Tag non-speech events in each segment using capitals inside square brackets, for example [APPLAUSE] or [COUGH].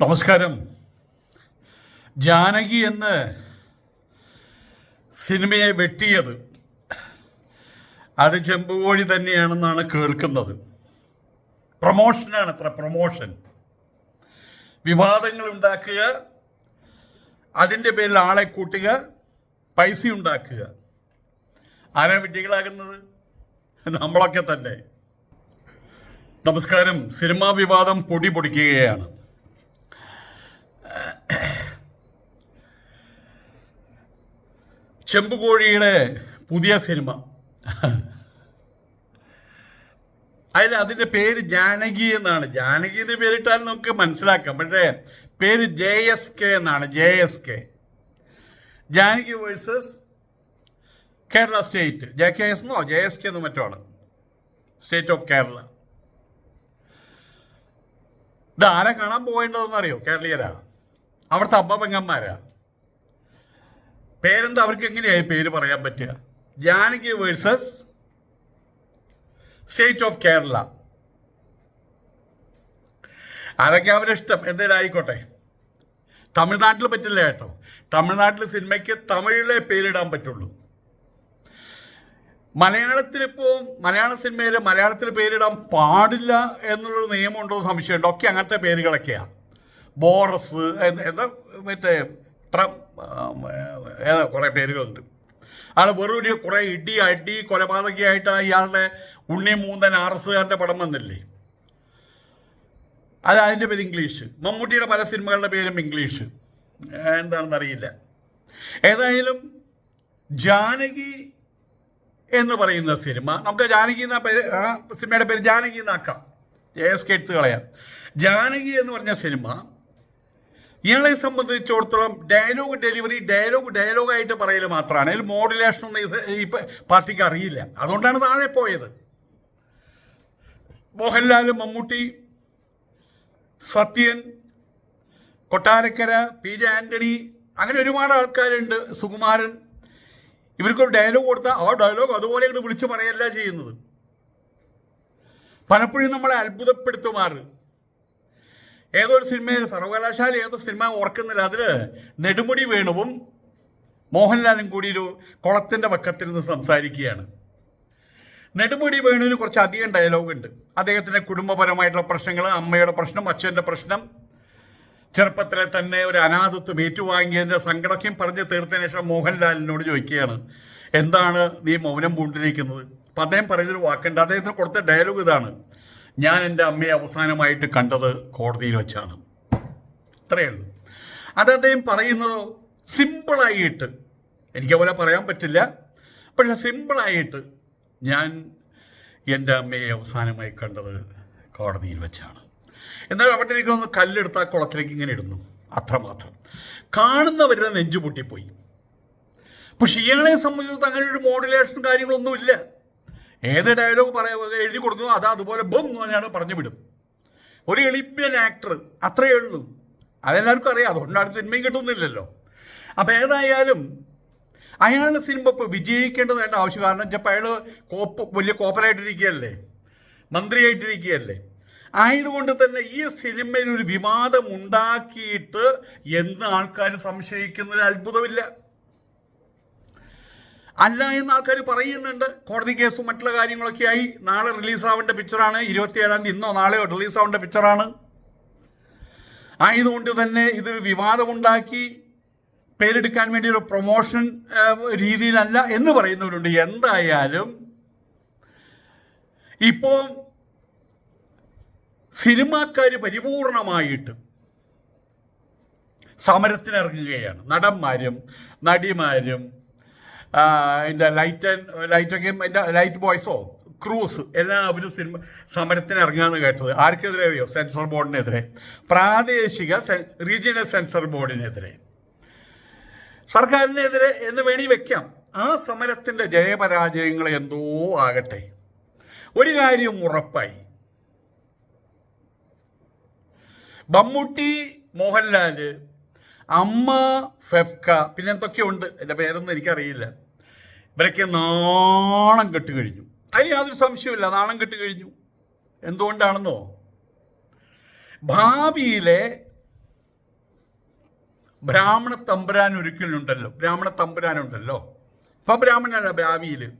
നമസ്കാരം. ജാനകി എന്ന് സിനിമയെ വെട്ടിയത് അത് ചെമ്പുകോഴി തന്നെയാണെന്നാണ് കേൾക്കുന്നത്. പ്രൊമോഷനാണ് അത്ര പ്രൊമോഷൻ. വിവാദങ്ങൾ ഉണ്ടാക്കുക അതിന്റെ പേരിൽ ആളെ കൂട്ടുക പൈസ ഉണ്ടാക്കുക. ആരാ വിട്ടികളാകുന്നത് നമ്മളൊക്കെ തന്നെ. നമസ്കാരം. സിനിമാ വിവാദം പൊടി പൊടിക്കുകയാണ്. ചെമ്പുകോഴിയുടെ പുതിയ സിനിമ. അതിൽ അതിന്റെ പേര് ജാനകി എന്നാണ്. ജാനകി എന്ന് പേരിട്ടാൽ നമുക്ക് മനസ്സിലാക്കാം. പക്ഷേ പേര് ജെ എസ് കെ എന്നാണ്. J S K. Janaki versus Kerala state. J K S എന്നോ ജെ എസ് കെ എന്നോ മറ്റോ ആണ്. സ്റ്റേറ്റ് ഓഫ് കേരള ഇത് ആരെ കാണാൻ പോകേണ്ടതെന്ന് അറിയോ? കേരളീയരാ. അവിടുത്തെ അമ്മ പെങ്ങന്മാരാ പേരെന്താ? അവർക്ക് എങ്ങനെയായി പേര് പറയാൻ പറ്റുക? Janaki versus state of Kerala. അതൊക്കെ അവരുടെ ഇഷ്ടം. എന്തായാലും ആയിക്കോട്ടെ. തമിഴ്നാട്ടിൽ പറ്റില്ല കേട്ടോ. തമിഴ്നാട്ടിൽ സിനിമയ്ക്ക് തമിഴിലെ പേരിടാൻ പറ്റുള്ളൂ. മലയാളത്തിലിപ്പോൾ മലയാള സിനിമയിൽ മലയാളത്തിൽ പേരിടാൻ പാടില്ല എന്നുള്ളൊരു നിയമമുണ്ടോ സംശയമുണ്ടോ. ഒക്കെ അങ്ങനത്തെ പേരുകളൊക്കെയാണ് ബോറസ് എന്ന മറ്റേ ട്രം കുറേ പേരുകളുണ്ട്. അയാൾ വെറും ഒരു കുറേ ഇടി അടി കൊലപാതകയായിട്ട് ഇയാളുടെ ഉണ്ണി മൂന്നൻ ആർ എസ്സുകാരന്റെ പടം വന്നില്ലേ? അത് അതിന്റെ പേര് ഇംഗ്ലീഷ്. മമ്മൂട്ടിയുടെ പല സിനിമകളുടെ പേരും ഇംഗ്ലീഷ്. എന്താണെന്ന് അറിയില്ല. ഏതായാലും ജാനകി എന്ന് പറയുന്ന സിനിമ നമുക്ക് ജാനകി എന്ന പേര് ആ സിനിമയുടെ പേര് ജാനകി എന്നാക്കാം. ജെ എസ് കെ എടുത്ത് കളയാം. ജാനകി എന്ന് പറഞ്ഞ സിനിമ ഇയാളെ സംബന്ധിച്ചിടത്തോളം ഡയലോഗ് ഡെലിവറി ഡയലോഗ് ഡയലോഗായിട്ട് പറയൽ മാത്രമാണ്. അതിൽ മോഡുലേഷൻ ഒന്നും ഈ- പാർട്ടിക്ക് അറിയില്ല. അതുകൊണ്ടാണ് താഴെ പോയത്. മോഹൻലാൽ മമ്മൂട്ടി സത്യൻ കൊട്ടാരക്കര പി ജെ ആന്റണി അങ്ങനെ ഒരുപാട് ആൾക്കാരുണ്ട്. സുകുമാരൻ. ഇവർക്കൊരു ഡയലോഗ് കൊടുത്താൽ ആ ഡയലോഗ് അതുപോലെ ഇങ്ങോട്ട് വിളിച്ചു പറയല്ല ചെയ്യുന്നത്. പലപ്പോഴും നമ്മളെ അത്ഭുതപ്പെടുത്തുമാറ്. ഏതോ ഒരു സിനിമയിൽ സർവകലാശാല ഏതോ സിനിമ ഓർക്കുന്നില്ല അതിൽ നെടുമുടി വേണുവും മോഹൻലാലും കൂടി ഒരു കുളത്തിന്റെ വക്കത്തിൽ നിന്ന് സംസാരിക്കുകയാണ്. നെടുമുടി വേണുവിന് കുറച്ച് അധികം ഡയലോഗ് ഉണ്ട്. അദ്ദേഹത്തിന്റെ കുടുംബപരമായിട്ടുള്ള പ്രശ്നങ്ങൾ അമ്മയുടെ പ്രശ്നം അച്ഛന്റെ പ്രശ്നം ചെറുപ്പത്തിലെ തന്നെ ഒരു അനാഥത്വം ഏറ്റുവാങ്ങിയതിന്റെ സങ്കടമൊക്കെയും പറഞ്ഞ് തീർത്തതിന് ശേഷം മോഹൻലാലിനോട് ചോദിക്കുകയാണ് എന്താണ് നീ മൗനം പൂണ്ടിരിക്കുന്നത്? അപ്പം അദ്ദേഹം പറയുന്നൊരു വാക്കുണ്ട്. അദ്ദേഹത്തിന് കൊടുത്ത ഡയലോഗ് ഇതാണ്. ഞാൻ എന്റെ അമ്മയെ അവസാനമായിട്ട് കണ്ടത് കോടതിയിൽ വെച്ചാണ്. അത്രയേ ഉള്ളൂ. അത് അദ്ദേഹം പറയുന്നത് സിമ്പിളായിട്ട് എനിക്ക് പോലെ പറയാൻ പറ്റില്ല. പക്ഷെ സിമ്പിളായിട്ട് ഞാൻ എന്റെ അമ്മയെ അവസാനമായി കണ്ടത് കോടതിയിൽ വെച്ചാണ്. എന്നാൽ അവിടെ എനിക്ക് ഒന്ന് കല്ലെടുത്ത് ആ കുളത്തിലേക്ക് ഇങ്ങനെ ഇടുന്നു. അത്രമാത്രം. കാണുന്നവരുടെ നെഞ്ചു പൊട്ടിപ്പോയി. പക്ഷെ ഇയാളെ സംബന്ധിച്ചിടത്ത് അങ്ങനെ ഒരു മോഡുലേഷൻ കാര്യങ്ങളൊന്നുമില്ല. ഏത് ഡയലോഗ് പറയാ എഴുതി കൊടുക്കുന്നു അത് അതുപോലെ ബം എന്ന് പറഞ്ഞു വിടും. ഒരു എളിപ്പൻ ആക്ടർ അത്രയേ ഉള്ളൂ. അതെല്ലാവർക്കും അറിയാം അതുകൊണ്ടാണ് സിനിമയും കിട്ടുന്നില്ലല്ലോ. അപ്പോൾ ഏതായാലും അയാളുടെ സിനിമ ഇപ്പോൾ വിജയിക്കേണ്ടതായിട്ട് ആവശ്യം കാരണം വെച്ചാൽ അയാൾ കോപ്പ് വലിയ കോപ്പറായിട്ടിരിക്കുകയല്ലേ? മന്ത്രിയായിട്ടിരിക്കുകയല്ലേ? ആയതുകൊണ്ട് തന്നെ ഈ സിനിമയിൽ ഒരു വിവാദം ഉണ്ടാക്കിയിട്ട് എന്ന് ആൾക്കാർ സംശയിക്കുന്നതിൽ അത്ഭുതമില്ല അല്ല എന്ന് ആൾക്കാർ പറയുന്നുണ്ട്. കോടതി കേസും മറ്റുള്ള കാര്യങ്ങളൊക്കെ ആയി. നാളെ റിലീസാവേണ്ട പിക്ചറാണ് ഇരുപത്തിയേഴാം തീയതി ഇന്നോ നാളെയോ റിലീസാവേണ്ട പിക്ചറാണ് ആയതുകൊണ്ട് തന്നെ ഇതൊരു വിവാദമുണ്ടാക്കി പേരെടുക്കാൻ വേണ്ടി ഒരു പ്രൊമോഷൻ രീതിയിലല്ല എന്ന് പറയുന്നവരുണ്ട്. എന്തായാലും ഇപ്പോൾ സിനിമാക്കാർ പരിപൂർണമായിട്ട് സമരത്തിനിറങ്ങുകയാണ്. നടന്മാരും നടിമാരും അതിന്റെ ലൈറ്റ് ലൈറ്റൊക്കെ ലൈറ്റ് ബോയ്സോ ക്രൂസ് എല്ലാവരും സിനിമ സമരത്തിന് ഇറങ്ങാന്ന് കേട്ടത്. ആർക്കെതിരെ അറിയോ? സെൻസർ ബോർഡിനെതിരെ പ്രാദേശിക റീജിയണൽ സെൻസർ ബോർഡിനെതിരെ സർക്കാരിനെതിരെ എന്ന് വേണി വെക്കാം. ആ സമരത്തിന്റെ ജയപരാജയങ്ങൾ എന്തോ ആകട്ടെ. ഒരു കാര്യം ഉറപ്പായി. മമ്മൂട്ടി മോഹൻലാൽ അമ്മ ഫെഫ്ക പിന്നെ എന്തൊക്കെയുണ്ട്? എന്റെ പേരൊന്നും എനിക്കറിയില്ല. ഇവരൊക്കെ നാണം കെട്ട് കഴിഞ്ഞു. അതിന് യാതൊരു സംശയമില്ല നാണം കെട്ട് കഴിഞ്ഞു. എന്തുകൊണ്ടാണെന്നോ? ഭാവിയിലെ ബ്രാഹ്മണ തമ്പുരാൻ ഒരിക്കലുണ്ടല്ലോ. ബ്രാഹ്മണ തമ്പുരാനുണ്ടല്ലോ. ഇപ്പൊ ബ്രാഹ്മണല്ല ഭാവിയിൽ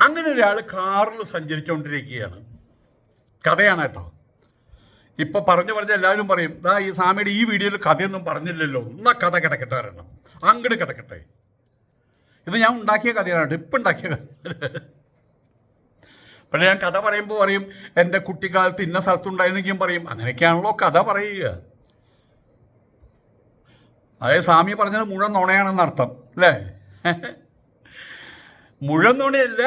അങ്ങനെ ഒരാൾ കാറിൽ സഞ്ചരിച്ചുകൊണ്ടിരിക്കുകയാണ് കഥയാണ് കേട്ടോ. ഇപ്പൊ പറഞ്ഞു പറഞ്ഞ എല്ലാവരും പറയും ഈ സ്വാമിയുടെ ഈ വീഡിയോയിൽ കഥയൊന്നും പറഞ്ഞില്ലല്ലോ. എന്നാ കഥ കിടക്കട്ടെ? ഒരെണ്ണം അങ്ങോട്ട് കിടക്കട്ടെ. ഇത് ഞാൻ ഉണ്ടാക്കിയ കഥയാണ് ഇപ്പം ഉണ്ടാക്കിയ കഥ പിന്നെ ഞാൻ കഥ പറയുമ്പോൾ പറയും എന്റെ കുട്ടിക്കാലത്ത് ഇന്ന സ്ഥലത്തുണ്ടായിരുന്നെങ്കിലും പറയും. അങ്ങനെയൊക്കെയാണല്ലോ കഥ പറയുക. അതായത് സ്വാമി പറഞ്ഞത് മുഴുവൻ നുണയാണെന്നർത്ഥം അല്ലേ? മുഴുവൻ നുണയല്ല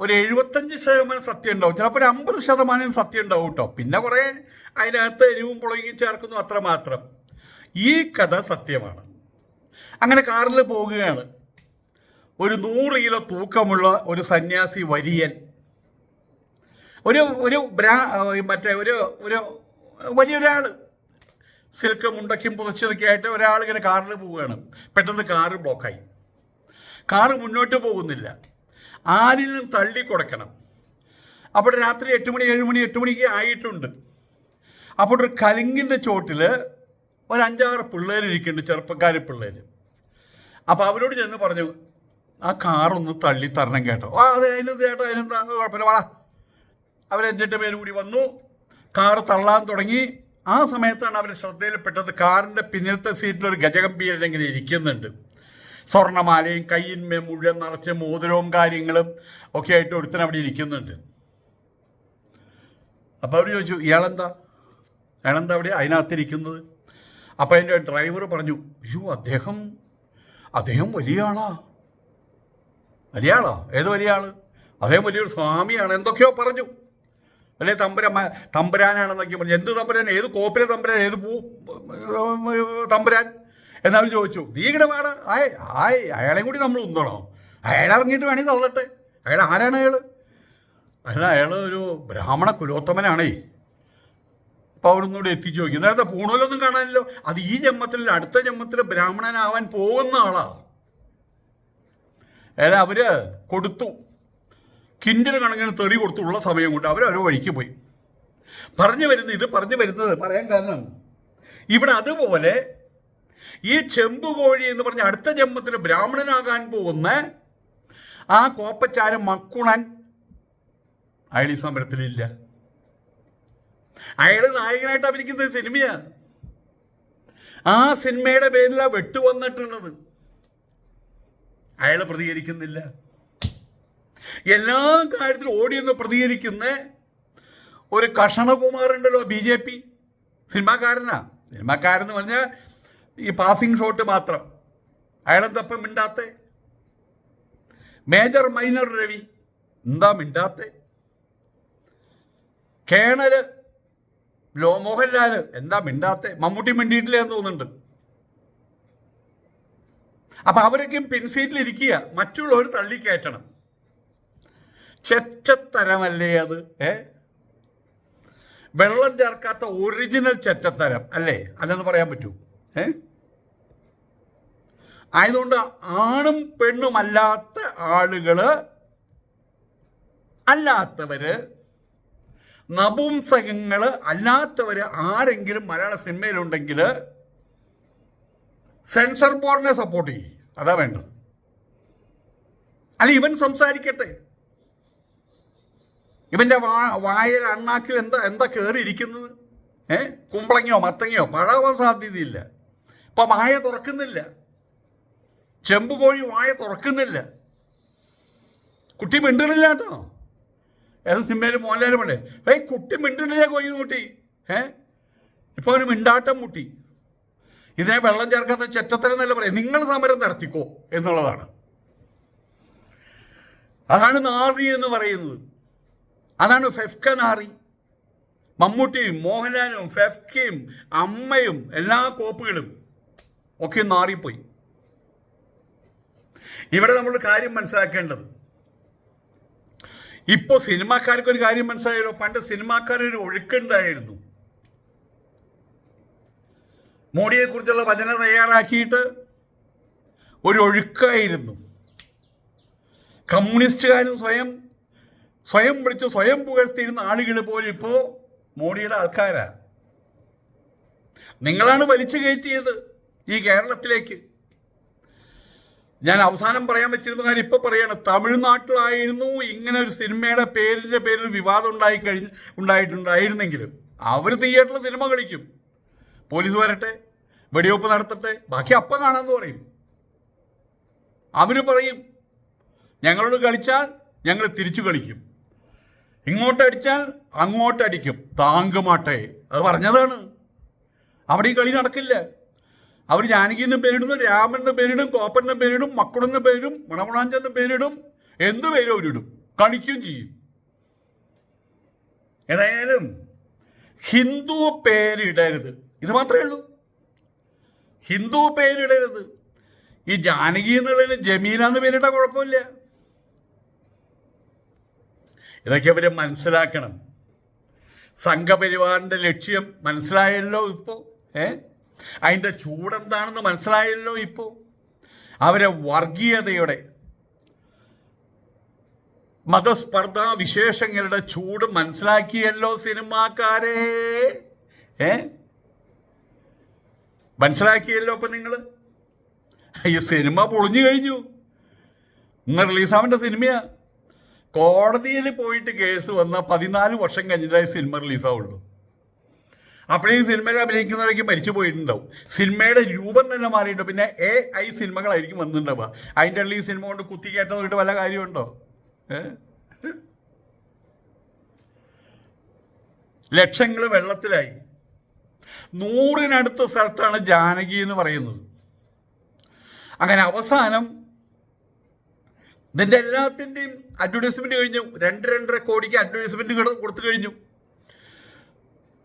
ഒരു എഴുപത്തഞ്ച് ശതമാനം സത്യം ഉണ്ടാവും. ചിലപ്പോൾ ഒരു അമ്പത് ശതമാനം സത്യം ഉണ്ടാവും കേട്ടോ പിന്നെ കുറേ അതിനകത്ത് എരിവും പുളകിയും ചേർക്കുന്നു അത്രമാത്രം. ഈ കഥ സത്യമാണ്. അങ്ങനെ കാറിൽ പോകുകയാണ് ഒരു നൂറ് കിലോ തൂക്കമുള്ള ഒരു സന്യാസി വരിയൻ. ഒരു ഒരു ബ്രാ മറ്റേ ഒരു ഒരു വലിയൊരാൾ സിൽക്ക് മുണ്ടയ്ക്കും പുതച്ചതൊക്കെ ആയിട്ട് ഒരാൾ ഇങ്ങനെ കാറിൽ പോവുകയാണ്. പെട്ടെന്ന് കാറ് ബ്ലോക്കായി. കാറ് മുന്നോട്ട് പോകുന്നില്ല. ആരിലും തള്ളി കൊടുക്കണം. അപ്പോൾ രാത്രി എട്ട് മണി ഏഴ് മണി എട്ട് മണിക്ക് ആയിട്ടുണ്ട്. അപ്പോൾ ഒരു കലിങ്ങിന്റെ ചോട്ടിൽ ഒരു അഞ്ചാറ് പിള്ളേരിരിക്കുന്നുണ്ട് ചെറുപ്പക്കാർ പിള്ളേർ അപ്പോൾ അവരോട് ചെന്ന് പറഞ്ഞു ആ കാറൊന്ന് തള്ളി തരണം കേട്ടോ. ആ അതെ അതിന് ചേട്ടാ അതിനെന്താ കുഴപ്പമില്ല വാടാ. അവരഞ്ചെട്ട് പേര് കൂടി വന്നു. കാർ തള്ളാൻ തുടങ്ങി. ആ സമയത്താണ് അവർ ശ്രദ്ധയിൽപ്പെട്ടത്. കാറിന്റെ പിന്നിലത്തെ സീറ്റിൽ ഒരു ഗജഗംഭീരൻ ഇങ്ങനെ ഇരിക്കുന്നുണ്ട്. സ്വർണമാലയും കയ്യിന്മേ മുഴുവൻ നിറച്ച് മോതിരവും കാര്യങ്ങളും ഒക്കെ ആയിട്ട് ഒരുത്തൻ അവിടെ ഇരിക്കുന്നുണ്ട്. അപ്പോൾ അവർ ചോദിച്ചു ഇയാളെന്താ? അയാളെന്താ അവിടെ അതിനകത്തിരിക്കുന്നത്? അപ്പോൾ അതിന്റെ ഡ്രൈവർ പറഞ്ഞു അയ്യോ അദ്ദേഹം അദ്ദേഹം വലിയ ആളാ. വലിയ ആളോ? ഏത് വലിയ ആൾ? അദ്ദേഹം വലിയൊരു സ്വാമിയാണ്. എന്തൊക്കെയോ പറഞ്ഞു. അല്ലെ തമ്പുരാൻ തമ്പുരാനാണെന്നൊക്കെ പറഞ്ഞു. എന്ത് തമ്പുരാൻ? ഏത് കോപ്പിലെ തമ്പുരാൻ? ഏത് പൂ തമ്പുരാൻ? എന്നവർ ചോദിച്ചു. നീ ഇങ്ങനെ വേണം ആയ് ആയ് അയാളെയും കൂടി നമ്മൾ ഉന്തണോ അയാൾ ഇറങ്ങിയിട്ട് വേണമെങ്കിൽ തള്ളട്ടെ. അയാൾ ആരാണ് അയാൾ അല്ല അയാൾ ഒരു ബ്രാഹ്മണ കുലോത്തമനാണേ. അപ്പോൾ അവിടെ നിന്നൂടെ എത്തിച്ചു നോക്കി നേരത്തെ പൂണൂലൊന്നും കാണാനില്ലോ അത് ഈ ജന്മത്തിൽ അടുത്ത ജന്മത്തിൽ ബ്രാഹ്മണനാവാൻ പോകുന്ന ആളാ അതായത് അവർ കൊടുത്തു. കിൻഡിൽ കണക്കിന് തെറി കൊടുത്തുള്ള സമയം കൊണ്ട് അവർ അവരോ വഴിക്ക് പോയി. പറഞ്ഞു വരുന്നത് ഇത് പറഞ്ഞു വരുന്നത് പറയാൻ കാരണം ഇവിടെ അതുപോലെ ഈ ചെമ്പുകോഴി എന്ന് പറഞ്ഞ അടുത്ത ജന്മത്തിൽ ബ്രാഹ്മണനാകാൻ പോകുന്ന ആ കോപ്പച്ചാരൻ മക്കുണൻ അയാൾ ഈ സമരത്തിലില്ല. അയാൾ നായകനായിട്ട് അഭിനയിക്കുന്ന സിനിമയാ. ആ സിനിമയുടെ പേരിലാണ് വെട്ടു വന്നിട്ടുള്ളത്. അയാൾ പ്രതികരിക്കുന്നില്ല. എല്ലാ കാര്യത്തിലും ഓടിയൊന്ന് പ്രതികരിക്കുന്ന ഒരു കഷണകുമാറുണ്ടല്ലോ ബി ജെ പി. സിനിമാക്കാരനാ. സിനിമാക്കാരെന്ന് പറഞ്ഞാൽ ഈ പാസിംഗ് ഷോട്ട് മാത്രം. അയാളെന്തപ്പം മിണ്ടാത്ത? Major minor Ravi. എന്താ മിണ്ടാത്തെ? കേണൽ ലോ മോഹൻലാൽ എന്താ മിണ്ടാത്ത? മമ്മൂട്ടി മിണ്ടിയിട്ടില്ല എന്ന് തോന്നുന്നുണ്ട്. അപ്പൊ അവരൊക്കെയും പിൻസീറ്റിൽ ഇരിക്കുക. മറ്റുള്ളവർ തള്ളിക്കയറ്റണം. ചെറ്റത്തരമല്ലേ അത്? ഏ? വെള്ളം ചേർക്കാത്ത ഒറിജിനൽ ചെറ്റത്തരം അല്ലേ? അല്ലെന്ന് പറയാൻ പറ്റൂ. ഏ? ആയതുകൊണ്ട് ആണും പെണ്ണുമല്ലാത്ത ആളുകൾ അല്ലാത്തവര് നപുംസകങ്ങൾ അല്ലാത്തവര് ആരെങ്കിലും മലയാള സിനിമയിലുണ്ടെങ്കിൽ സെൻസർ ബോർഡിനെ സപ്പോർട്ട് ചെയ്യും. അതാ വേണ്ടത്. അല്ല ഇവൻ സംസാരിക്കട്ടെ. ഇവന്റെ വാ വായൽ അണ്ണാക്കിൽ എന്താ എന്താ കയറിയിരിക്കുന്നത് ഏ? കുമ്പളങ്ങയോ മത്തങ്ങയോ? പഴാവാൻ സാധ്യതയില്ല. ഇപ്പൊ വായ തുറക്കുന്നില്ല. ചെമ്പുകോഴി വായ തുറക്കുന്നില്ല. കുട്ടി മിണ്ടണില്ല കേട്ടോ. ഏത് സിനിമയിൽ മോഹൻലാൽ പോലെ ഏയ് കുട്ടി മിണ്ടിട്ടില്ല കോഴി കുട്ടി? ഏ ഇപ്പൊ അവന് മിണ്ടാട്ടം മുട്ടി ഇതിനെ വെള്ളം ചേർക്കാത്ത ചെറ്റത്തരം എന്നല്ല പറയാം നിങ്ങൾ സമരം നടത്തിക്കോ എന്നുള്ളതാണ്. അതാണ് നാറി എന്ന് പറയുന്നത്. അതാണ് ഫെഫ്ക നാറി. മമ്മൂട്ടിയും മോഹൻലാലും ഫെഫ്കയും അമ്മയും എല്ലാ കോപ്പുകളും ഒക്കെ നാറിപ്പോയി. ഇവിടെ നമ്മൾ കാര്യം മനസ്സിലാക്കേണ്ടത്. ഇപ്പോൾ സിനിമാക്കാർക്ക് ഒരു കാര്യം മനസ്സിലായല്ലോ? പണ്ട് സിനിമാക്കാരൊരു ഒഴുക്കുണ്ടായിരുന്നു മോഡിയെക്കുറിച്ചുള്ള വചന തയ്യാറാക്കിയിട്ട് ഒരു ഒഴുക്കായിരുന്നു. കമ്മ്യൂണിസ്റ്റുകാരും സ്വയം സ്വയം വിളിച്ച് സ്വയം പുകഴ്ത്തിയിരുന്ന ആളുകൾ പോലും ഇപ്പോൾ മോഡിയുടെ ആൾക്കാരാണ് നിങ്ങളാണ് വലിച്ചു കയറ്റിയത് ഈ കേരളത്തിലേക്ക്. ഞാൻ അവസാനം പറയാൻ വെച്ചിരുന്ന കാര്യം ഇപ്പൊ പറയാണ്. തമിഴ്നാട്ടിലായിരുന്നു ഇങ്ങനെ ഒരു സിനിമയുടെ പേരിന്റെ പേരിൽ വിവാദം ഉണ്ടായി കഴിഞ്ഞ് ഉണ്ടായിട്ടുണ്ടായിരുന്നെങ്കിലും അവർ തിയേറ്ററിൽ സിനിമ കളിക്കും. പോലീസ് വരട്ടെ വെടിവെപ്പ് നടത്തട്ടെ ബാക്കി അപ്പം കാണാമെന്ന് പറയും. അവർ പറയും ഞങ്ങളോട് കളിച്ചാൽ ഞങ്ങൾ തിരിച്ചു കളിക്കും. ഇങ്ങോട്ടടിച്ചാൽ അങ്ങോട്ടടിക്കും താങ്കുമാട്ടെ അത് പറഞ്ഞതാണ്. അവിടെ ഈ കളി നടക്കില്ല. അവർ ജാനകി എന്ന് പേരിടുന്നു രാമൻ എന്ന് പേരിടും കോപ്പൻ എന്ന് പേരിടും മക്കുടെന്ന് പേരിടും മണമുണാഞ്ച എന്ന് പേരിടും എന്ത് പേരും അവരിടും? കളിക്കുകയും ചെയ്യും. ഏതായാലും ഹിന്ദു പേരിടരുത്. ഇത് മാത്രമേ ഉള്ളൂ. ഹിന്ദു പേരിടരുത്. ഈ ജാനകി എന്നുള്ളതിന് ജമീല എന്ന് പേരിട്ട കുഴപ്പമില്ല. ഇതൊക്കെ അവർ മനസ്സിലാക്കണം. സംഘപരിവാറിന്റെ ലക്ഷ്യം മനസ്സിലായല്ലോ ഇപ്പോൾ ഏ? അതിന്റെ ചൂടെന്താണെന്ന് മനസ്സിലായല്ലോ ഇപ്പോൾ അവരെ വർഗീയതയുടെ മതസ്പർദ്ധ വിശേഷങ്ങളുടെ ചൂട് മനസ്സിലാക്കിയല്ലോ സിനിമാക്കാരെ. ഏ? മനസ്സിലാക്കിയല്ലോ ഇപ്പം നിങ്ങൾ ഈ സിനിമ പൊളിഞ്ഞു കഴിഞ്ഞു. ഇന്ന് റിലീസാവേണ്ട സിനിമയാ. കോടതിയിൽ പോയിട്ട് കേസ് വന്ന പതിനാല് വർഷം കഴിഞ്ഞിട്ടേ സിനിമ റിലീസാവുള്ളൂ. അപ്പോഴേക്കും സിനിമയിൽ അഭിനയിക്കുന്നവരൊക്കെ മരിച്ചു പോയിട്ടുണ്ടാവും. സിനിമയുടെ രൂപം തന്നെ മാറിയിട്ട്? പിന്നെ എ ഐ സിനിമകളായിരിക്കും വന്നിട്ടുണ്ടാവുക. അതിന്റെ ഉള്ളിൽ ഈ സിനിമ കൊണ്ട് കുത്തി കയറ്റുന്നതായിട്ട് വല്ല കാര്യമുണ്ടോ? ലക്ഷങ്ങൾ വെള്ളത്തിലായി. നൂറിനടുത്ത സ്ഥലത്താണ് ജാനകി എന്ന് പറയുന്നത്. അങ്ങനെ അവസാനം ഇതിന്റെ എല്ലാത്തിന്റെയും അഡ്വർടൈസ്മെന്റ് കഴിഞ്ഞു. രണ്ട് രണ്ടര കോടിക്ക് അഡ്വർടൈസ്മെന്റ് കൊടുത്തു കഴിഞ്ഞു.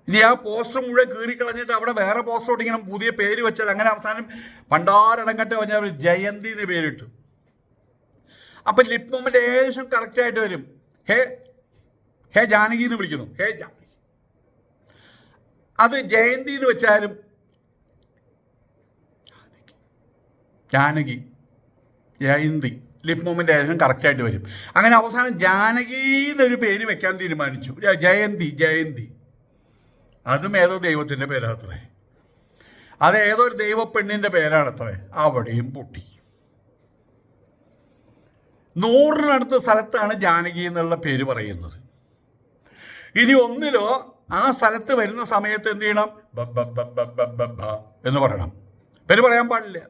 ഇനി ആ പോസ്റ്റർ മുഴുവൻ കീറി കളഞ്ഞിട്ട് അവിടെ വേറെ പോസ്റ്റർ ഒട്ടിക്കണം. പുതിയ പേര് വെച്ചാൽ അങ്ങനെ അവസാനം പണ്ടാരടങ്ങട്ടെ പറഞ്ഞ ജയന്തി എന്ന് പേരിട്ടു. അപ്പൊ ലിപ് മൊമെന്റ് ഏകദേശം കറക്റ്റ് ആയിട്ട് വരും. ഹേ ഹേ ജാനകി എന്ന് വിളിക്കുന്നു. ഹേ ജാനകി അത് ജയന്തി എന്ന് വെച്ചാലും ജാനകി ജയന്തി ലിപ് മൊമെന്റ് ഏകദേശം കറക്റ്റ് ആയിട്ട് വരും. അങ്ങനെ അവസാനം ജാനകി എന്നൊരു പേര് വെക്കാൻ തീരുമാനിച്ചു. ജയന്തി ജയന്തി. അതും ഏതോ ദൈവത്തിന്റെ പേരാത്രേ അത് ഏതോ ഒരു ദൈവപ്പെണ്ണിന്റെ പേരാണത്രേ. അവിടെയും പൊട്ടി. നൂറിനടുത്ത സ്ഥലത്താണ് ജാനകി എന്നുള്ള പേര് പറയുന്നത്. ഇനി ഒന്നിലോ ആ സ്ഥലത്ത് വരുന്ന സമയത്ത് എന്ത് ചെയ്യണം? എന്ന് പറയണം. പേര് പറയാൻ പാടില്ല.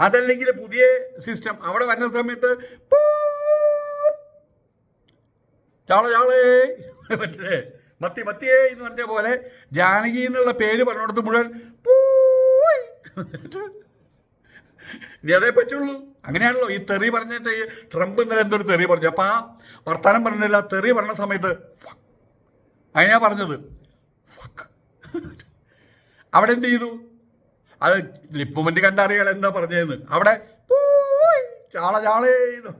അതല്ലെങ്കിൽ പുതിയ സിസ്റ്റം അവിടെ വരുന്ന സമയത്ത് ചാള ചാളേ. മത്തി മത്തിയേ എന്ന് പറഞ്ഞ പോലെ ജാനകി എന്നുള്ള പേര് പറഞ്ഞിടത്ത് മുഴുവൻ പൂയ്. ഇനി അതേ പറ്റുള്ളൂ അങ്ങനെയാണല്ലോ ഈ തെറി പറഞ്ഞിട്ട് ഈ ട്രംപ് ഇന്നലെ എന്തൊരു തെറി പറഞ്ഞു അപ്പൊ ആ വർത്താനം പറഞ്ഞില്ല തെറി പറഞ്ഞ സമയത്ത്. അങ്ങനെയാ പറഞ്ഞത്. അവിടെ എന്ത് ചെയ്തു അത് ലിപ്പുമെന്റ് കണ്ടറിയാൽ എന്താ പറഞ്ഞതെന്ന് അവിടെ പൂയ്, ചാള ചെയ്തു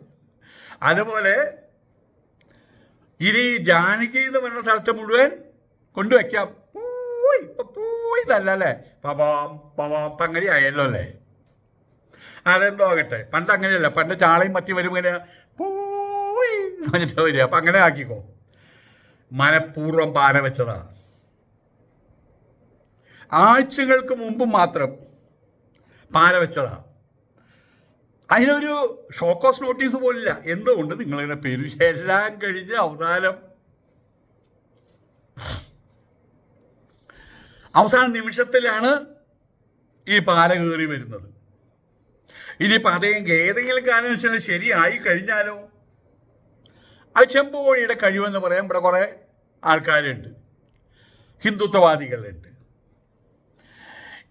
അതുപോലെ ഇനി ജാനകി എന്ന് പറയുന്ന സ്ഥലത്ത് മുഴുവൻ കൊണ്ടുവയ്ക്കാം. പൂയ് ഇപ്പൊ പൂയ് അല്ലേ പവാം പവാം ഇപ്പൊ അങ്ങനെ ആയല്ലോ അല്ലേ? അതെന്തോ ആകട്ടെ പണ്ട് അങ്ങനെയല്ല പണ്ട് ചാളയും മത്തി വരും ഇങ്ങനെ പൂയ് പറഞ്ഞിട്ട് വരിക. അപ്പം അങ്ങനെ ആക്കിക്കോ. മനഃപൂർവം പാന വെച്ചതാണ് ആഴ്ചകൾക്ക് മുമ്പ് മാത്രം പാല വെച്ചതാ. അതിനൊരു ഷോക്കോസ് നോട്ടീസ് പോലില്ല. എന്തുകൊണ്ട് നിങ്ങളിങ്ങനെ പേര് എല്ലാം കഴിഞ്ഞ് അവസാനം? അവസാന നിമിഷത്തിലാണ് ഈ പാല കയറി വരുന്നത്. ഇനി പതയും ഏതെങ്കിലും കാരണവശാലും ശരിയായി കഴിഞ്ഞാലോ? അത് ചെമ്പുകോഴിയുടെ കഴിവെന്ന് പറയാൻ ഇവിടെ കുറേ ആൾക്കാരുണ്ട്. ഹിന്ദുത്വവാദികളുണ്ട്.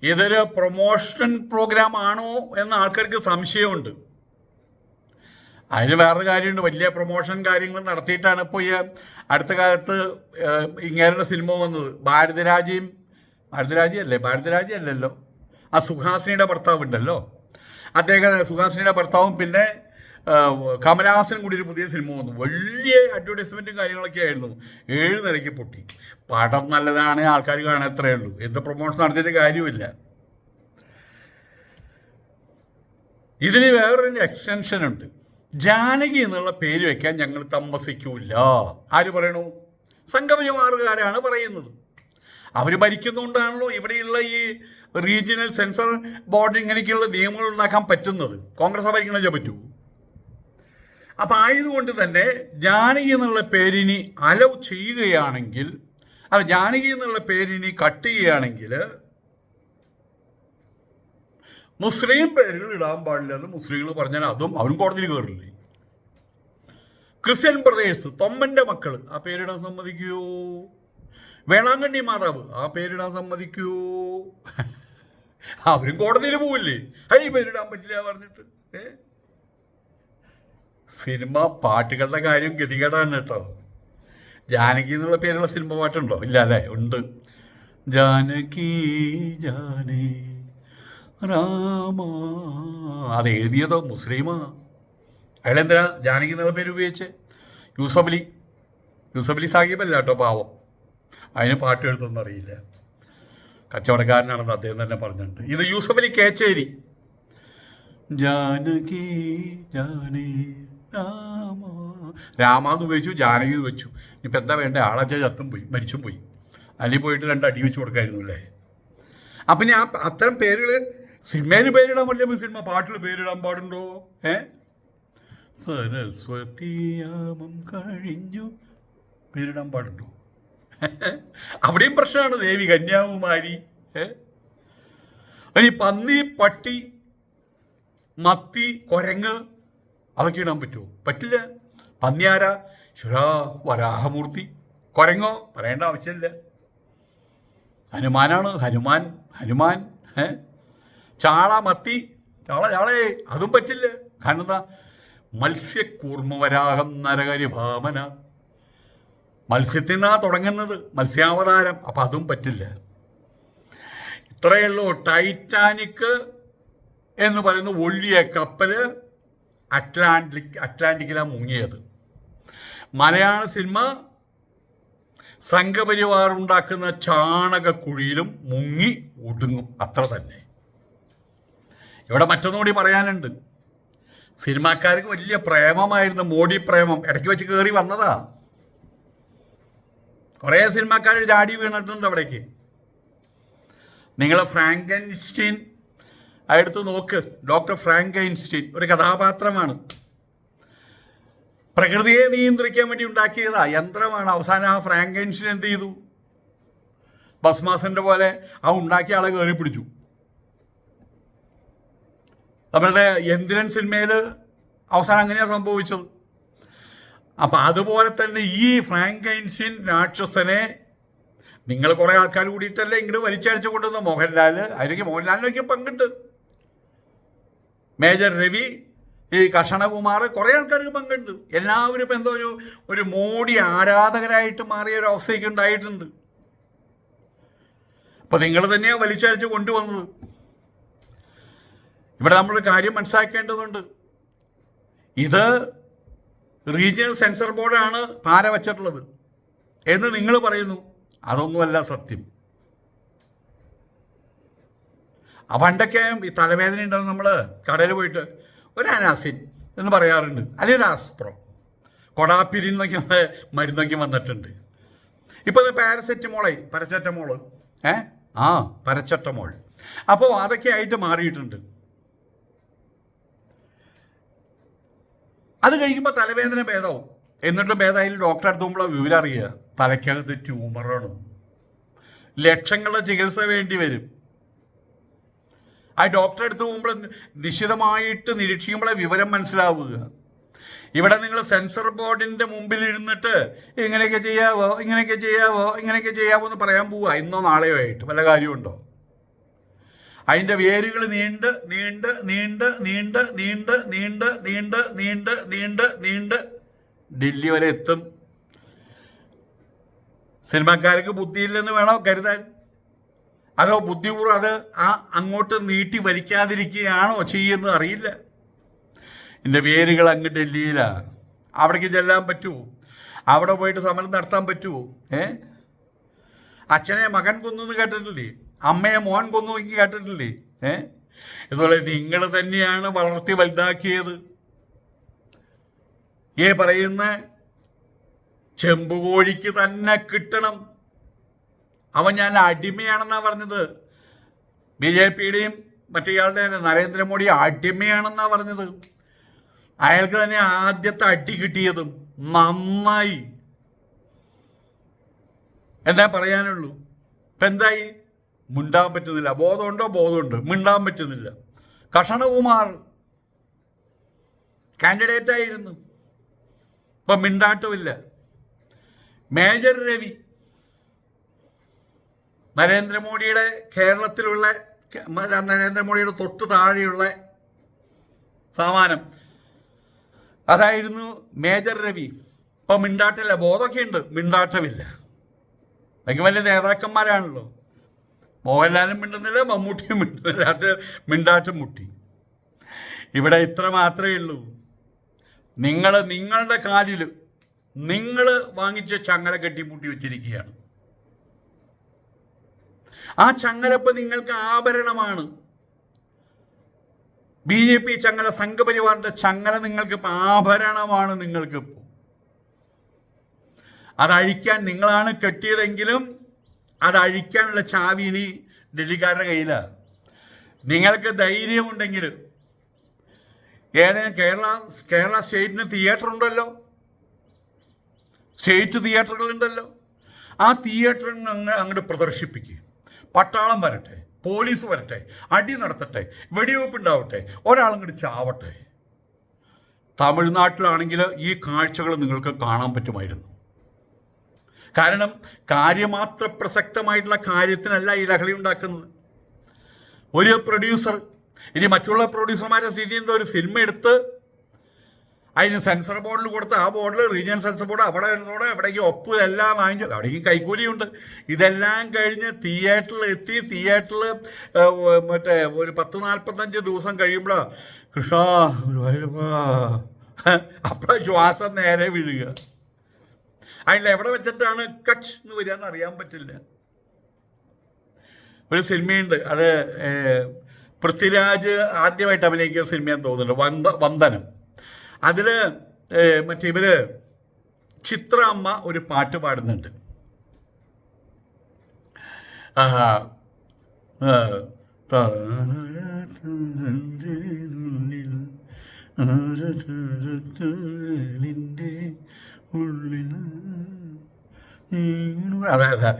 ഇതൊരു പ്രൊമോഷൻ പ്രോഗ്രാം ആണോ എന്ന ആൾക്കാർക്ക് സംശയമുണ്ട്. അതിന് വേറൊരു കാര്യമുണ്ട്. വലിയ പ്രൊമോഷൻ കാര്യങ്ങൾ നടത്തിയിട്ടാണ് ഇപ്പോൾ ഈ അടുത്ത കാലത്ത് ഇങ്ങേരുടെ സിനിമ വന്നത്. ഭാരതരാജയും ഭാരതരാജ അല്ലേ? ഭാരതരാജ അല്ലല്ലോ. ആ സുഹാസിനിയുടെ ഭർത്താവ് ഉണ്ടല്ലോ. അദ്ദേഹം സുഹാസിനിയുടെ ഭർത്താവും പിന്നെ കമലഹാസൻ കൂടി ഒരു പുതിയ സിനിമ വന്നു. വലിയ അഡ്വർടൈസ്മെന്റും കാര്യങ്ങളൊക്കെ ആയിരുന്നു. ഏഴ് നിലയ്ക്ക് പൊട്ടി. പടം നല്ലതാണ് ആൾക്കാർ കാണാൻ അത്രയേ ഉള്ളൂ. എന്ത് പ്രൊമോഷൻ നടത്തിയിട്ട് കാര്യമില്ല ഇതിന് വേറൊരു എക്സ്റ്റൻഷൻ ഉണ്ട്. ജാനകി എന്നുള്ള പേര് വെക്കാൻ ഞങ്ങൾ താമസിക്കൂല ആര് പറയണു? സംഘപരിവാറുകാരാണ് പറയുന്നത്. അവർ ഭരിക്കുന്നതുകൊണ്ടാണല്ലോ ഇവിടെയുള്ള ഈ റീജിയണൽ സെൻസർ ബോർഡ് ഇങ്ങനെയൊക്കെയുള്ള നിയമങ്ങൾ ഉണ്ടാക്കാൻ പറ്റുന്നത്. കോൺഗ്രസ് ഭരിക്കണേ പറ്റൂ. അപ്പം ആയതുകൊണ്ട് തന്നെ ജാനകി എന്നുള്ള പേരിനി അലവ് ചെയ്യുകയാണെങ്കിൽ അത് ജാനകി എന്നുള്ള പേരിനി കട്ട് ചെയ്യുകയാണെങ്കിൽ മുസ്ലിം പേരുകൾ ഇടാൻ പാടില്ല എന്ന് മുസ്ലിങ്ങൾ പറഞ്ഞാൽ അതും അവരും കോടതിയിൽ കയറില്ലേ? ക്രിസ്ത്യൻ ബ്രദേഴ്സ് തൊമ്മന്റെ മക്കൾ ആ പേരിടാൻ സമ്മതിക്കുവോ വേളാങ്കണ്ണി മാതാവ് ആ പേരിടാൻ സമ്മതിക്കുവോ അവരും കോടതിയിൽ പോവില്ലേ? ഈ പേരിടാൻ പറ്റില്ല പറഞ്ഞിട്ട് ഏ? സിനിമ പാട്ടുകളുടെ കാര്യം ഗതികേടാണ് കേട്ടോ. ജാനകി എന്നുള്ള പേരുള്ള സിനിമ പാട്ടുണ്ടോ? ഇല്ല അല്ലേ? ഉണ്ട്. ജാനകി ജാനേ രാമ. അത് എഴുതിയതോ മുസ്ലിമാ? അയാളെന്തിനാ ജാനകി എന്നുള്ള പേര് ഉപയോഗിച്ച്? യൂസഫലി. യൂസഫലി യൂസഫ് അലി സാഹിബല്ല കേട്ടോ പാവം. അതിന് പാട്ട് എഴുത്തൊന്നും അറിയില്ല. കച്ചവടക്കാരനാണെന്ന് അദ്ദേഹം തന്നെ പറഞ്ഞിട്ടുണ്ട്. ഇത് യൂസഫലി കേച്ചേരി. ജാനകി ജാനേ രാമ. രാമ എന്ന് ഉപയോഗിച്ചു ജാനകി എന്ന് വെച്ചു. ഇപ്പം എന്താ വേണ്ട? ആളൊക്കെ ചത്തും പോയി മരിച്ചും പോയി. അല്ലെങ്കിൽ പോയിട്ട് രണ്ട് അടി വെച്ച് കൊടുക്കായിരുന്നു അല്ലേ? അപ്പം ഞാൻ അത്തരം പേരുകൾ സിനിമയിൽ പേരിടാൻ പറ്റില്ല സിനിമ പാട്ടിൽ പേരിടാൻ പാടുണ്ടോ? ഏ? സരസ്വതിയാമം കഴിഞ്ഞു. പേരിടാൻ പാടുണ്ടോ? [LAUGHS] അവിടെയും പ്രശ്നമാണ് ദേവി കന്യാകുമാരി. ഇനി പന്നി പട്ടി മത്തി കൊരങ്ങ് അതൊക്കെ ഇടാൻ പറ്റുമോ? പറ്റില്ല. പന്നിയാര? ശുരാ വരാഹമൂർത്തി. കുരങ്ങോ? പറയേണ്ട ആവശ്യമില്ല. ഹനുമാനാണ് ഹനുമാൻ ഹനുമാൻ ചാള മത്തി. ചാള ചാളേ അതും പറ്റില്ല. കാരണം എന്താ? നരകരി ഭാമന മത്സ്യത്തിനാ തുടങ്ങുന്നത് മത്സ്യാവതാരം. അപ്പം അതും പറ്റില്ല. ഇത്രയേ ഉള്ളൂ ടൈറ്റാനിക് എന്ന് പറയുന്ന ഒള്ളിയ കപ്പൽ അറ്റ്ലാന്റിക് അറ്റ്ലാന്റിക്കിലാണ് മുങ്ങിയത്. മലയാള സിനിമ സംഘപരിവാർ ഉണ്ടാക്കുന്ന ചാണകക്കുഴിയിലും മുങ്ങി ഒടുങ്ങും അത്ര തന്നെ. ഇവിടെ മറ്റൊന്നും കൂടി പറയാനുണ്ട്. സിനിമാക്കാർക്ക് വലിയ പ്രേമമായിരുന്നു മോഡി പ്രേമം. ഇടയ്ക്ക് വെച്ച് കയറി വന്നതാ. കുറേ സിനിമാക്കാർ ചാടി വീണിട്ടുണ്ട് അവിടേക്ക്. നിങ്ങൾ ഫ്രാങ്കൻസ്റ്റീൻ അടുത്ത് നോക്ക്. ഡോക്ടർ ഫ്രാങ്കൻസ്റ്റീൻ ഒരു കഥാപാത്രമാണ്. പ്രകൃതിയെ നിയന്ത്രിക്കാൻ വേണ്ടി ഉണ്ടാക്കിയതാ യന്ത്രമാണ്. അവസാനം ആ ഫ്രാങ്കൻസ്റ്റീൻ എന്ത് ചെയ്തു? ഭസ്മാസന്റെ പോലെ ആ ഉണ്ടാക്കിയ ആളെ കയറി പിടിച്ചു. നമ്മളുടെ യന്ത്രൻ സിനിമയിൽ അവസാനം അങ്ങനെയാണ് സംഭവിച്ചത്. അപ്പം അതുപോലെ തന്നെ ഈ ഫ്രാങ്കൈൻസിൻ രാക്ഷസനെ നിങ്ങൾ കുറേ ആൾക്കാർ കൂടിയിട്ടല്ലേ ഇങ്ങോട്ട് വലിച്ചടിച്ചു കൊണ്ടുവന്ന മോഹൻലാൽ അതിലേക്ക് മോഹൻലാലിനൊക്കെ പങ്കുണ്ട്. മേജർ രവി ഈ കഷണകുമാർ കുറേ ആൾക്കാർക്ക് പങ്കുണ്ട്. എല്ലാവരും ഇപ്പം എന്തോ ഒരു ഒരു മോഡി ആരാധകരായിട്ട് മാറിയ ഒരു അവസ്ഥയ്ക്ക് ഉണ്ടായിട്ടുണ്ട്. അപ്പം നിങ്ങൾ തന്നെയാണ് വലിച്ചടിച്ച് കൊണ്ടുവന്നത്. ഇവിടെ നമ്മളൊരു കാര്യം മനസ്സിലാക്കേണ്ടതുണ്ട്. ഇത് റീജിയണൽ സെൻസർ ബോർഡാണ് പാര വച്ചിട്ടുള്ളത്. എന്ന് നിങ്ങൾ പറയുന്നു. അതൊന്നുമല്ല സത്യം. പണ്ടൊക്കെ ഈ തലവേദന ഉണ്ടാവും നമ്മൾ കടയിൽ പോയിട്ട് ഒരു അനാസിൻ എന്ന് പറയാറുണ്ട്. അല്ലെങ്കിൽ ഒരു ആസ്പ്രോ. കൊടാപ്പിരിൻ എന്നൊക്കെ മരുന്നൊക്കെ വന്നിട്ടുണ്ട്. ഇപ്പോൾ ഇത് പാരസെറ്റമോളായി. പാരസെറ്റമോൾ. ഏ? ആ പാരസെറ്റമോൾ. അപ്പോൾ അതൊക്കെ ആയിട്ട് മാറിയിട്ടുണ്ട്. അത് കഴിക്കുമ്പോൾ തലവേദന ഭേദമാവും എന്നിട്ട് ഭേദമായാലും ഡോക്ടറെ അടുത്ത് പോകുമ്പോൾ വിവരം അറിയുക തലയ്ക്കകത്ത് ട്യൂമറാണ് ലക്ഷങ്ങളുടെ ചികിത്സ വേണ്ടി വരും. ആ ഡോക്ടറെ അടുത്ത് പോകുമ്പോൾ നിശ്ചിതമായിട്ട് നിരീക്ഷിക്കുമ്പോഴേ വിവരം മനസ്സിലാവുക. ഇവിടെ നിങ്ങൾ സെൻസർ ബോർഡിന്റെ മുമ്പിൽ ഇരുന്നിട്ട് ഇങ്ങനെയൊക്കെ ചെയ്യാവോ ഇങ്ങനെയൊക്കെ ചെയ്യാവോ ഇങ്ങനെയൊക്കെ ചെയ്യാവോ എന്ന് പറയാൻ പോവുക. ഇന്നോ നാളെയോ ആയിട്ട് വല്ല കാര്യമുണ്ടോ? അതിന്റെ വേരുകൾ നീണ്ട് നീണ്ട് നീണ്ട് നീണ്ട് നീണ്ട് നീണ്ട് നീണ്ട് നീണ്ട് നീണ്ട് നീണ്ട് ഡൽഹി വരെ എത്തും. സിനിമാക്കാർക്ക് ബുദ്ധിയില്ലെന്ന് വേണോ കരുതാൻ? അതോ ബുദ്ധിപൂർവം അത് ആ അങ്ങോട്ട് നീട്ടി വലിക്കാതിരിക്കുകയാണോ ചെയ്യുന്നത് അറിയില്ല. എന്റെ വേരുകൾ അങ്ങ് ഡൽഹിയിലാണ് അവിടേക്ക് ചെല്ലാൻ പറ്റുമോ അവിടെ പോയിട്ട് സമരം നടത്താൻ പറ്റുമോ ഏ? അച്ഛനെ മകൻ കൊന്നു എന്ന് കേട്ടിട്ടില്ലേ? അമ്മയെ മോൻ കൊന്നു എനിക്ക് കേട്ടിട്ടില്ലേ? ഏ? ഇതുപോലെ നിങ്ങൾ തന്നെയാണ് വളർത്തി വലുതാക്കിയത്. ഏ പറയുന്ന ചെമ്പുകോഴിക്ക് തന്നെ കിട്ടണം. അവൻ ഞാൻ അടിമയാണെന്നാ പറഞ്ഞത്. ബി ജെ പിയുടെയും മറ്റേയാളുടെ നരേന്ദ്രമോദി അടിമയാണെന്നാ പറഞ്ഞത്. അയാൾക്ക് തന്നെ ആദ്യത്തെ അടി കിട്ടിയതും നന്നായി. എന്താ പറയാനുള്ളൂ? ഇപ്പം എന്തായി? മിണ്ടാൻ പറ്റുന്നില്ല. ബോധമുണ്ടോ? ബോധമുണ്ട്. മിണ്ടാൻ പറ്റുന്നില്ല. കഷണകുമാർ കാൻഡിഡേറ്റ് ആയിരുന്നു. ഇപ്പം മിണ്ടാട്ടുമില്ല. മേജർ രവി നരേന്ദ്രമോദിയുടെ കേരളത്തിലുള്ള നരേന്ദ്രമോദിയുടെ തൊട്ട് താഴെയുള്ള സാമാനം. അതായിരുന്നു മേജർ രവി. ഇപ്പം മിണ്ടാട്ടില്ല ബോധമൊക്കെ ഉണ്ട് മിണ്ടാട്ടമില്ല. അതൊക്കെ വലിയ നേതാക്കന്മാരാണല്ലോ. മോഹൻലാലും മിണ്ടുന്നില്ല മമ്മൂട്ടിയും മിണ്ടുന്നില്ല. അത് മിണ്ടാട്ടം മുട്ടി. ഇവിടെ ഇത്ര മാത്രമേ ഉള്ളൂ. നിങ്ങൾ നിങ്ങളുടെ കാലിൽ നിങ്ങൾ വാങ്ങിച്ച ചങ്ങല കെട്ടിപ്പൂട്ടി വെച്ചിരിക്കുകയാണ്. ആ ചങ്ങലപ്പ് നിങ്ങൾക്ക് ആഭരണമാണ്. ബി ജെ പി ചങ്ങല സംഘപരിവാറിന്റെ ചങ്ങല നിങ്ങൾക്ക് ആഭരണമാണ് നിങ്ങൾക്ക് അതഴിക്കാൻ നിങ്ങളാണ് കെട്ടിയതെങ്കിലും അതഴിക്കാനുള്ള ചാവി ഇനി ഡൽഹിക്കാരുടെ കയ്യിലാണ് നിങ്ങൾക്ക് ധൈര്യമുണ്ടെങ്കിൽ ഏതെങ്കിലും കേരള കേരള സ്റ്റേറ്റിന് തിയേറ്റർ ഉണ്ടല്ലോ. സ്റ്റേറ്റ് തിയേറ്ററുകളുണ്ടല്ലോ ആ തിയേറ്ററിൽ അങ്ങ് അങ്ങോട്ട് പ്രദർശിപ്പിക്കുക പട്ടാളം വരട്ടെ പോലീസ് വരട്ടെ അടി നടത്തട്ടെ വെടിവെപ്പ് ഉണ്ടാവട്ടെ ഒരാളങ്ങോട്ട് ചാവട്ടെ. തമിഴ്നാട്ടിലാണെങ്കിൽ ഈ കാഴ്ചകൾ നിങ്ങൾക്ക് കാണാൻ പറ്റുമായിരുന്നു. കാരണം കാര്യമാത്ര പ്രസക്തമായിട്ടുള്ള കാര്യത്തിനല്ല ഈ ലഹളി ഉണ്ടാക്കുന്നത്. ഒരു പ്രൊഡ്യൂസർ ഇനി മറ്റുള്ള പ്രൊഡ്യൂസർമാരെ സ്ഥിതി ചെയ്യുന്ന ഒരു സിനിമ എടുത്ത് അതിന് സെൻസർ ബോർഡിൽ കൊടുത്ത് ആ ബോർഡിൽ റീജിയണൽ സെൻസർ ബോർഡ് അവിടെ സെൻസർ എവിടേക്ക് ഒപ്പ് എല്ലാം വാങ്ങിച്ചു. അവിടേക്ക് കൈക്കൂലിയുണ്ട്. ഇതെല്ലാം കഴിഞ്ഞ് തിയേറ്ററിൽ എത്തി. തിയേറ്ററിൽ മറ്റേ ഒരു പത്ത് നാൽപ്പത്തഞ്ച് ദിവസം കഴിയുമ്പോഴാണ് കൃഷ്ണ അപ്പോൾ ശ്വാസം നേരെ വീഴുക. അതിൽ എവിടെ വെച്ചിട്ടാണ് കച്ച് എന്ന് വരിക എന്ന് അറിയാൻ പറ്റില്ല. ഒരു സിനിമയുണ്ട്. അത് പൃഥ്വിരാജ് ആദ്യമായിട്ട് അഭിനയിക്കുന്ന സിനിമയാന്ന് തോന്നുന്നുണ്ട്. വന്ദ വന്ദനം. അതിൽ മറ്റേ ഇവർ ചിത്ര അമ്മ ഒരു പാട്ട് പാടുന്നുണ്ട്. അതെ അതെ.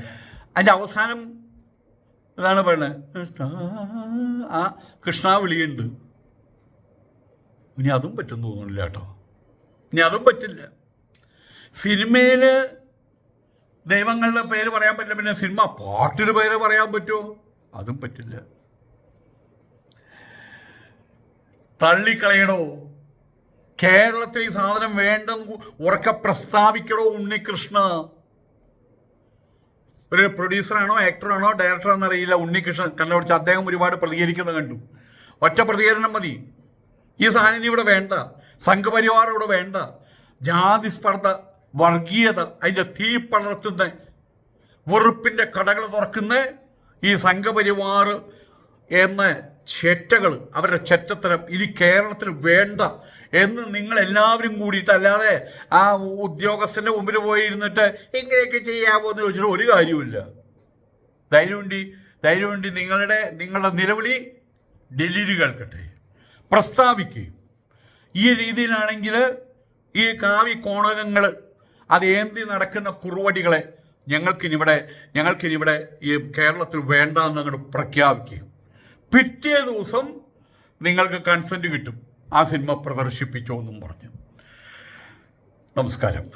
അതിന്റെ അവസാനം ഇതാണ് പറയുന്നത്. ആ കൃഷ്ണ വിളിയുണ്ട്. ഇനി അതും പറ്റും തോന്നുന്നില്ല കേട്ടോ. ഇനി അതും പറ്റില്ല. സിനിമയിൽ ദൈവങ്ങളുടെ പേര് പറയാൻ പറ്റില്ല പിന്നെ സിനിമ പാട്ടിന് പേര് പറയാൻ പറ്റുമോ? അതും പറ്റില്ല. തള്ളിക്കളയണോ? കേരളത്തിൽ ഈ സാധനം വേണ്ടെന്ന് ഉറക്കെ പ്രസ്താവിക്കണോ ഉണ്ണികൃഷ്ണ? ഒരു പ്രൊഡ്യൂസറാണോ ആക്ടറാണോ ഡയറക്ടറാണോ എന്നറിയില്ല ഉണ്ണികൃഷ്ണൻ. കണ്ടുപിടിച്ച് അദ്ദേഹം ഒരുപാട് പ്രതികരിക്കുന്നത് കണ്ടു. ഒറ്റ പ്രതികരണം മതി. ഈ സാധനം ഇവിടെ വേണ്ട. സംഘപരിവാർ ഇവിടെ വേണ്ട. ജാതി സ്പർദ്ധ വർഗീയത അതിന്റെ തീ പടർത്തുന്ന വെറുപ്പിന്റെ കടകൾ തുറക്കുന്ന ഈ സംഘപരിവാർ എന്ന ചെറ്റകൾ അവരുടെ ചെറ്റത്തരം ഇനി കേരളത്തിൽ വേണ്ട എന്ന് നിങ്ങൾ എല്ലാവരും കൂടിയിട്ട് അല്ലാതെ ആ ഉദ്യോഗസ്ഥന്റെ മുമ്പിൽ പോയി ഇരുന്നിട്ട് ഇങ്ങനെയൊക്കെ ചെയ്യാമോ എന്ന് ചോദിച്ചിട്ട് ഒരു കാര്യവുമില്ല. ധൈര്യമുണ്ടി ധൈര്യമുണ്ടി നിങ്ങളുടെ നിങ്ങളുടെ നിലവിളി ഡൽഹിയിൽ കേൾക്കട്ടെ. പ്രസ്താവിക്കുകയും ഈ രീതിയിലാണെങ്കിൽ ഈ കാവി കോണകങ്ങൾ അത് ഏന്തി നടക്കുന്ന കുറുവടികളെ ഞങ്ങൾക്കിനിവിടെ ഞങ്ങൾക്കിനിവിടെ ഈ കേരളത്തിൽ വേണ്ട എന്ന് അങ്ങോട്ട് പ്രഖ്യാപിക്കുകയും പിറ്റേ ദിവസം നിങ്ങൾക്ക് കൺസെന്റ് കിട്ടും. ആ സിനിമ പ്രദർശിപ്പിച്ചോ എന്നും പറഞ്ഞു. നമസ്കാരം.